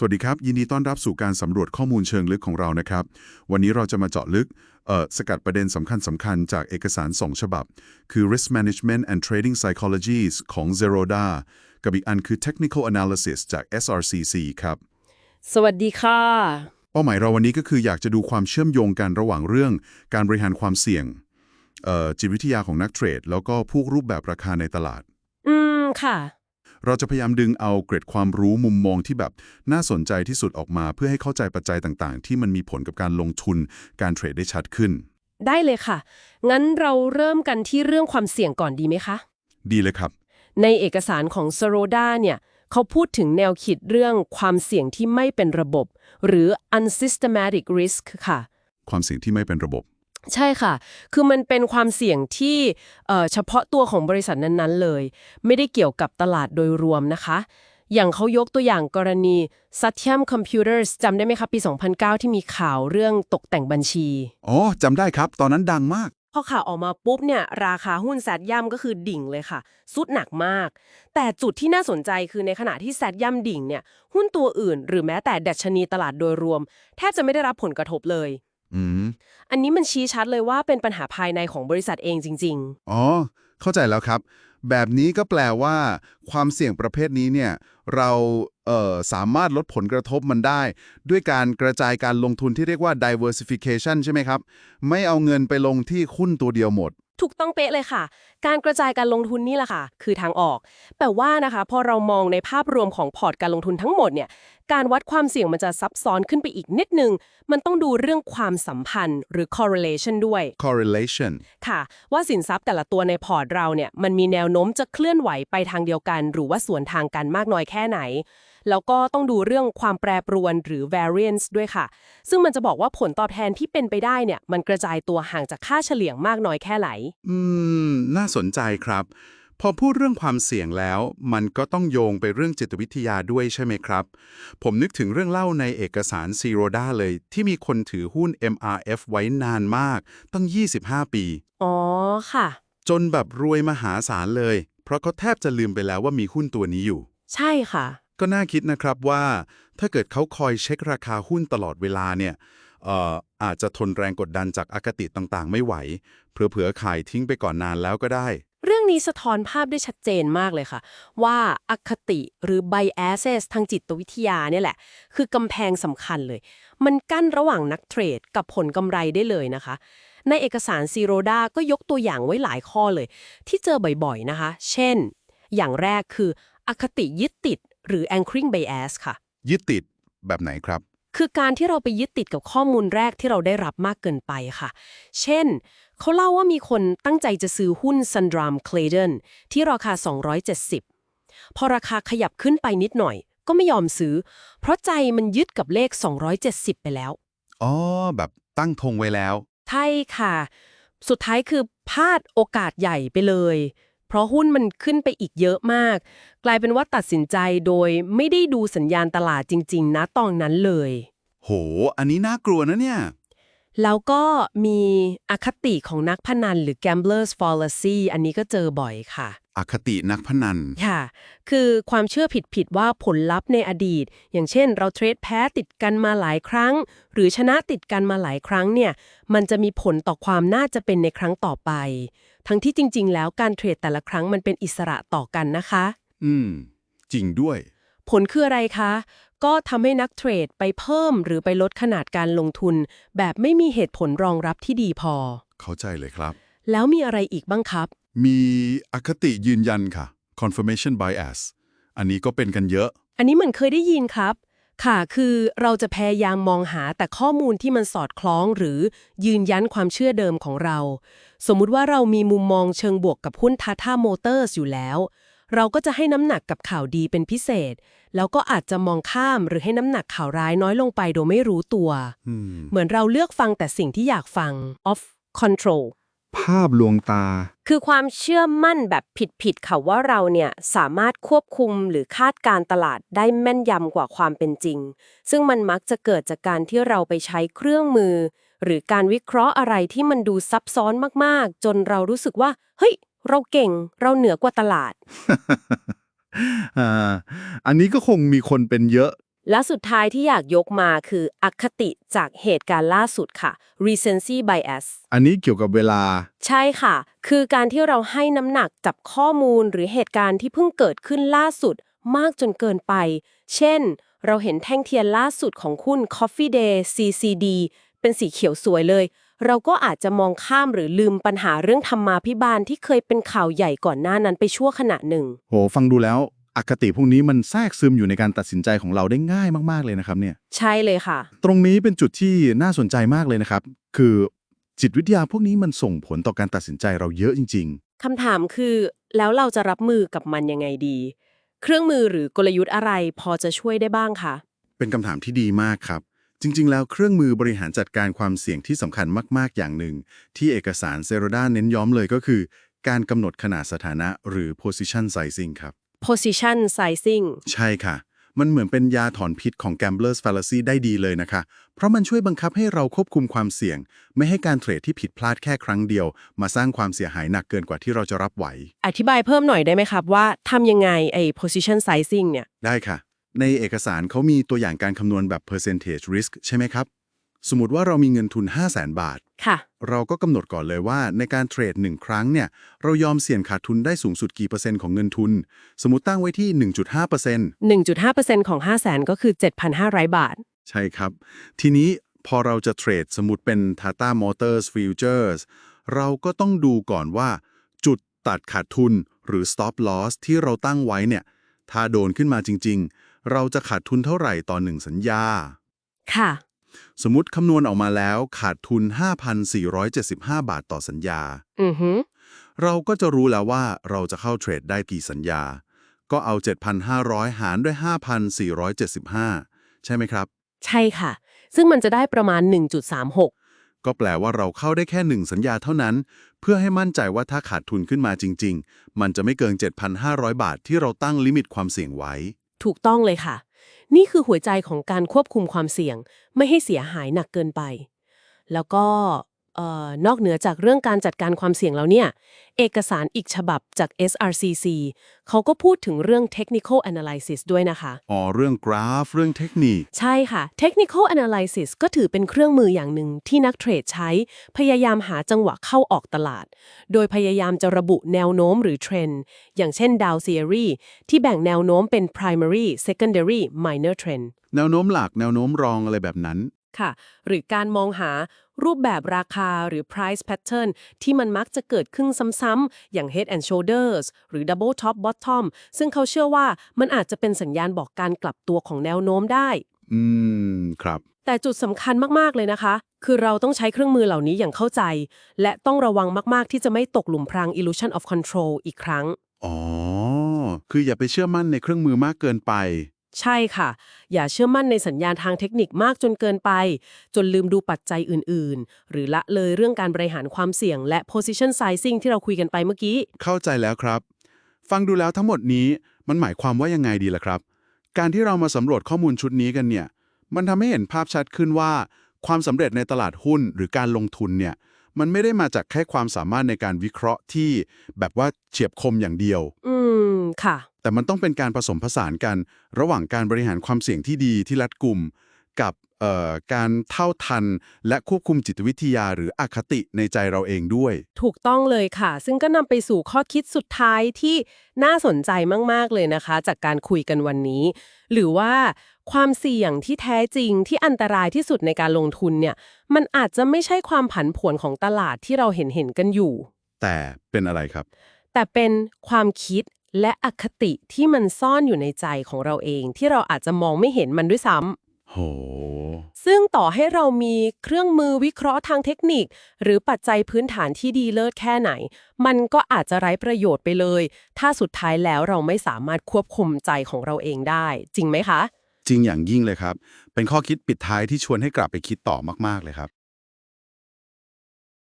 สวัสดีครับ ยินดีต้อนรับสู่การสำรวจข้อมูลเชิงลึกของเรานะครับ วันนี้เราจะมาเจาะลึกเอ่อสกัดประเด็นสำคัญสำคัญๆจากเอกสาร 2 ฉบับ คือ Risk Management and Trading Psychologies ของ Zeroda กับอีกอันคือ Technical Analysis จาก SRCC ครับ สวัสดีค่ะ เป้าหมายเราวันนี้ก็คืออยากจะดูความเชื่อมโยงกันระหว่างเรื่อง การบริหารความเสี่ยงเอ่อจิตวิทยาของนักเทรด แล้วก็พวกรูปแบบราคาในตลาด อืมค่ะ เราจะพยายามดึงเอาเกร็ดความรู้มุมมองที่แบบน่าสนใจที่สุดออกมา เพื่อให้เข้าใจปัจจัยต่างๆ ที่มันมีผลกับการลงทุนการเทรดได้ชัดขึ้น ได้เลยค่ะ งั้นเราเริ่มกันที่เรื่องความเสี่ยงก่อนดีไหมคะ ดีเลยครับ ในเอกสารของ s o r o d a เนี่ยเขาพูดถึงแนวคิดเรื่องความเสี่ยงที่ไม่เป็นระบบ หรือ unsystematic risk ค่ะ ความเสี่ยงที่ไม่เป็นระบบ ใช่ค่ะ คือมันเป็นความเสี่ยงที่เอ่อเฉพาะตัวของบริษัทนั้นๆเลย ไม่ได้เกี่ยวกับตลาดโดยรวมนะคะ อย่างเขายกตัวอย่างกรณี Satyam Computers จำได้ไหมคะปี 2009 ที่มีข่าวเรื่องตกแต่งบัญชี อ๋อจำได้ครับ ตอนนั้นดังมาก พอข่าวออกมาปุ๊บเนี่ย ราคาหุ้นแซดย่ำก็คือดิ่งเลยค่ะสุดหนักมาก แต่จุดที่น่าสนใจคือในขณะที่แซดย่ำดิ่งเนี่ย หุ้นตัวอื่น หรือแม้แต่ดัชนีตลาดโดยรวม แทบจะไม่ได้รับผลกระทบเลย อืมอันนี้มันชี้ชัดเลยว่าเป็นปัญหาภายในของบริษัทเองจริง อ๋อ เข้าใจแล้วครับ แบบนี้ก็แปลว่า ความเสี่ยงประเภทนี้เนี่ย เราเอ่อสามารถลดผลกระทบมันได้ ด้วยการกระจายการลงทุนที่เรียกว่า diversification ใช่ไหมครับ ไม่เอาเงินไปลงที่หุ้นตัวเดียวหมดๆ ถูกต้องเป๊ะเลยค่ะ การกระจายการลงทุนนี่แหละค่ะ คือทางออก แต่ว่านะคะพอเรามองในภาพรวมของพอร์ตการลงทุนทั้งหมดเนี่ยการวัดความเสี่ยงมันจะซับซ้อนขึ้นไปอีกนิดนึง มันต้องดูเรื่องความสัมพันธ์หรือ correlation ด้วย correlation ค่ะ ว่าสินทรัพย์แต่ละตัวในพอร์ตเราเนี่ยมันมีแนวโน้มจะเคลื่อนไหวไปทางเดียวกัน หรือว่าสวนทางกันมากน้อยแค่ไหน แล้วก็ต้องดูเรื่องความแปรปรวนหรือ variance ด้วยค่ะ ซึ่งมันจะบอกว่าผลตอบแทนที่เป็นไปได้เนี่ยมันกระจายตัวห่างจากค่าเฉลี่ยมากน้อยแค่ไหน อืม น่าสนใจครับ พอพูดเรื่องความเสี่ยงแล้ว มันก็ต้องโยงไปเรื่องจิตวิทยาด้วยใช่ไหมครับ ผมนึกถึงเรื่องเล่าในเอกสาร z e r o d a เลย ที่มีคนถือหุ้น MRF ไว้นานมาก ตั้ง 25 ปี อ๋อค่ะ จนแบบรวยมหาศาลเลย เพราะเขาแทบจะลืมไปแล้วว่ามีหุ้นตัวนี้อยู่ ใช่ค่ะ ก็น่าคิดนะครับว่าถ้าเกิดเขาคอยเช็คราคาหุ้นตลอดเวลาเนี่ยเอ่ออาจจะทนแรงกดดันจากอคติต่างๆ ไม่ไหว เผื่อๆขายทิ้งไปก่อนนานแล้วก็ได้ เรื่องนี้สะท้อนภาพได้ชัดเจนมากเลยค่ะ ว่าอคติหรือ biases ทางจิตวิทยาเนี่ยแหละ คือกำแพงสำคัญเลย มันกั้นระหว่างนักเทรดกับผลกำไรได้เลยนะคะ ในเอกสารซีโรดาก็ยกตัวอย่างไว้หลายข้อเลย ที่เจอบ่อยๆนะคะ เช่น อย่างแรกคืออคติยึดติด หรือ anchoring bias ค่ะ ยึดติดแบบไหนครับ คือการที่เราไปยึดติดกับข้อมูลแรกที่เราได้รับมากเกินไปค่ะ เช่น เขาเล่าว่ามีคนตั้งใจจะซื้อหุ้น Sundram Clayton ที่ราคา 270 พอราคาขยับขึ้นไปนิดหน่อย ก็ไม่ยอมซื้อ เพราะใจมันยึดกับเลข 270 ไปแล้ว อ๋อ แบบตั้งธงไว้แล้ว ใช่ค่ะ สุดท้ายคือพลาดโอกาสใหญ่ไปเลย เพราะหุ้นมันขึ้นไปอีกเยอะมาก กลายเป็นว่าตัดสินใจโดยไม่ได้ดูสัญญาณตลาดจริง ๆ นะตอนนั้นเลย โห อันนี้น่ากลัวนะเนี่ย แล้วก็มีอคติของนักพนันหรือ gamblers fallacy อันนี้ก็เจอบ่อยค่ะอคตินักพนัน ค่ะ คือความเชื่อผิดๆว่าผลลัพธ์ในอดีต อย่างเช่นเราเทรดแพ้ติดกันมาหลายครั้ง หรือชนะติดกันมาหลายครั้งเนี่ย มันจะมีผลต่อความน่าจะเป็นในครั้งต่อไป ทั้งที่จริง ๆ แล้วการเทรดแต่ละครั้งมันเป็นอิสระต่อกันนะคะ อืม จริงด้วย ผลคืออะไรคะ ก็ทำให้นักเทรดไปเพิ่มหรือไปลดขนาดการลงทุน แบบไม่มีเหตุผลรองรับที่ดีพอ เข้าใจเลยครับ แล้วมีอะไรอีกบ้างครับ มีอคติยืนยันค่ะ confirmation bias อันนี้ก็เป็นกันเยอะ อันนี้เหมือนเคยได้ยินครับ ค่ะ คือเราจะพยายามมองหาแต่ข้อมูลที่มันสอดคล้องหรือยืนยันความเชื่อเดิมของเรา สมมุติว่าเรามีมุมมองเชิงบวกกับหุ้น Tata Motors อยู่แล้ว เราก็จะให้น้ำหนักกับข่าวดีเป็นพิเศษ แล้วก็อาจจะมองข้ามหรือให้น้ำหนักข่าวร้ายน้อยลงไปโดยไม่รู้ตัวอืมเหมือนเราเลือกฟังแต่สิ่งที่อยากฟัง off control ภาพลวงตา คือความเชื่อมั่นแบบผิดๆค่ะว่าเราเนี่ยสามารถควบคุมหรือคาดการตลาดได้แม่นยำกว่าความเป็นจริง ซึ่งมันมักจะเกิดจากการที่เราไปใช้เครื่องมือ หรือการวิเคราะห์อะไรที่มันดูซับซ้อนมากๆ จนเรารู้สึกว่า เฮ้ย เราเก่ง เราเหนือกว่าตลาดอ่าอันนี้ก็คงมีคนเป็นเยอะ และสุดท้ายที่อยากยกมาคืออคติจากเหตุการณ์ล่าสุดค่ะ recency bias อันนี้เกี่ยวกับเวลา ใช่ค่ะ คือการที่เราให้น้ำหนักจับข้อมูลหรือเหตุการณ์ที่เพิ่งเกิดขึ้นล่าสุดมากจนเกินไป เช่น เราเห็นแท่งเทียนล่าสุดของคุณ Coffee Day CCD เป็นสีเขียวสวยเลย เราก็อาจจะมองข้ามหรือลืมปัญหาเรื่องธรรมาพิบาลที่เคยเป็นข่าวใหญ่ก่อนหน้านั้นไปชั่วขณะหนึ่ง โห ฟังดูแล้ว อคติพวกนี้มันแทรกซึมอยู่ในการตัดสินใจของเราได้ง่ายมาก ๆ เลยนะครับเนี่ย ใช่เลยค่ะ ตรงนี้เป็นจุดที่น่าสนใจมากเลยนะครับ คือจิตวิทยาพวกนี้มันส่งผลต่อการตัดสินใจเราเยอะจริง คำถามคือ แล้วเราจะรับมือกับมันยังไงดี เครื่องมือหรือกลยุทธ์อะไรพอจะช่วยได้บ้างคะๆ เป็นคำถามที่ดีมากครับ จริง ๆ แล้วเครื่องมือบริหารจัดการความเสี่ยงที่สำคัญมากๆ อย่างหนึ่ง ที่เอกสารเซโรดาเน้นย้อมเลยก็คือ การกำหนดขนาดสถานะหรือ position sizing ครับ position sizing ใช่ค่ะ มันเหมือนเป็นยาถอนพิษของ gambler's fallacy ได้ดีเลยนะคะ เพราะมันช่วยบังคับให้เราควบคุมความเสี่ยง ไม่ให้การเทรดที่ผิดพลาดแค่ครั้งเดียว มาสร้างความเสียหายหนักเกินกว่าที่เราจะรับไหว อธิบายเพิ่มหน่อยได้ไหมครับว่าทำยังไงไอ้ position sizing เนี่ย ได้ค่ะ ในเอกสารเขามีตัวอย่างการคำนวณแบบ percentage risk ใช่ไหมครับ สมมติว่าเรามีเงินทุน 5 0 0 0 0 0บาท ค่ะ เราก็กำหนดก่อนเลยว่าในการเทรด 1 ครั้งเนี่ยเรายอมเสี่ยงขาดทุนได้สูงสุดกี่เปอร์เซ็นต์ของเงินทุน สมมติตั้งไว้ที่ 1.5% 1.5%ของ 5 0 0 0 0 0ก็คือ 7,500 บาท ใช่ครับ ทีนี้พอเราจะเทรดสมมติเป็น Tata Motors Futures เราก็ต้องดูก่อนว่า จุดตัดขาดทุนหรือ stop loss ที่เราตั้งไว้เนี่ยถ้าโดนขึ้นมาจริง ๆ เราจะขาดทุนเท่าไหร่ต่อหนึ่งสัญญา ค่ะ สมมติคำนวณออกมาแล้วขาดทุน 5,475 บาทต่อสัญญา อือฮึเราก็จะรู้แล้วว่าเราจะเข้าเทรดได้กี่สัญญา ก็เอา 7,500 หารด้วย 5,475 ใช่ไหมครับ ใช่ค่ะ ซึ่งมันจะได้ประมาณ 1.36 ก็แปลว่าเราเข้าได้แค่หนึ่งสัญญาเท่านั้น เพื่อให้มั่นใจว่าถ้าขาดทุนขึ้นมาจริง ๆ มันจะไม่เกิน 7,500 บาทที่เราตั้งลิมิตความเสี่ยงไว้ ถูกต้องเลยค่ะ นี่คือหัวใจของการควบคุมความเสี่ยง ไม่ให้เสียหายหนักเกินไป แล้วก็ นอกเหนือจากเรื่องการจัดการความเสี่ยงแล้วเนี่ย เอกสารอีกฉบับจาก SRCC เขาก็พูดถึงเรื่อง technical analysis ด้วยนะคะ อ๋อ เรื่องกราฟ เรื่องเทคนิค ใช่ค่ะ technical analysis ก็ถือเป็นเครื่องมืออย่างหนึ่งที่นักเทรดใช้ พยายามหาจังหวะเข้าออกตลาด โดยพยายามจะระบุแนวโน้มหรือเทรนด์อย่างเช่น Dow Theory ที่แบ่งแนวโน้มเป็น primary secondary minor trend แนวโน้มหลักแนวโน้มรองอะไรแบบนั้น ค่ะ หรือการมองหารูปแบบราคาหรือ price pattern ที่มันมักจะเกิดขึ้นซ้ำๆ อย่าง head and shoulders หรือ double top bottom ซึ่งเขาเชื่อว่ามันอาจจะเป็นสัญญาณบอกการกลับตัวของแนวโน้มได้ อืม ครับ แต่จุดสำคัญมาก ๆ เลยนะคะ คือเราต้องใช้เครื่องมือเหล่านี้อย่างเข้าใจ และต้องระวังมาก ๆ ที่จะไม่ตกหลุมพราง illusion of control อีกครั้ง อ๋อ คืออย่าไปเชื่อมั่นในเครื่องมือมากเกินไป ใช่ค่ะ อย่าเชื่อมั่นในสัญญาณทางเทคนิคมากจนเกินไป จนลืมดูปัจจัยอื่น ๆ หรือละเลยเรื่องการบริหารความเสี่ยงและ position sizing ที่เราคุยกันไปเมื่อกี้ เข้าใจแล้วครับ ฟังดูแล้วทั้งหมดนี้มันหมายความว่ายังไงดีล่ะครับ การที่เรามาสำรวจข้อมูลชุดนี้กันเนี่ย มันทำให้เห็นภาพชัดขึ้นว่า ความสำเร็จในตลาดหุ้นหรือการลงทุนเนี่ย มันไม่ได้มาจากแค่ความสามารถในการวิเคราะห์ที่แบบว่าเฉียบคมอย่างเดียว อืม ค่ะ แต่มันต้องเป็นการผสมผสานกัน ระหว่างการบริหารความเสี่ยงที่ดีที่รัดกุม กับเอ่อ การเท่าทัน และควบคุมจิตวิทยาหรืออคติในใจเราเองด้วย ถูกต้องเลยค่ะ ซึ่งก็นำไปสู่ข้อคิดสุดท้ายที่น่าสนใจมาก ๆ เลยนะคะ จากการคุยกันวันนี้ หรือว่าความเสี่ยงที่แท้จริงที่อันตรายที่สุดในการลงทุนเนี่ย มันอาจจะไม่ใช่ความผันผวนของตลาดที่เราเห็นเห็นๆกันอยู่ แต่เป็นอะไรครับ แต่เป็นความคิดและอคติที่มันซ่อนอยู่ในใจของเราเอง ที่เราอาจจะมองไม่เห็นมันด้วยซ้ำ โห ซึ่งต่อให้เรามีเครื่องมือวิเคราะห์ทางเทคนิค หรือปัจจัยพื้นฐานที่ดีเลิศแค่ไหน มันก็อาจจะไร้ประโยชน์ไปเลย ถ้าสุดท้ายแล้วเราไม่สามารถควบคุมใจของเราเองได้ จริงไหมคะ จริงอย่างยิ่งเลยครับ เป็นข้อคิดปิดท้ายที่ชวนให้กลับไปคิดต่อมากๆเลยครับ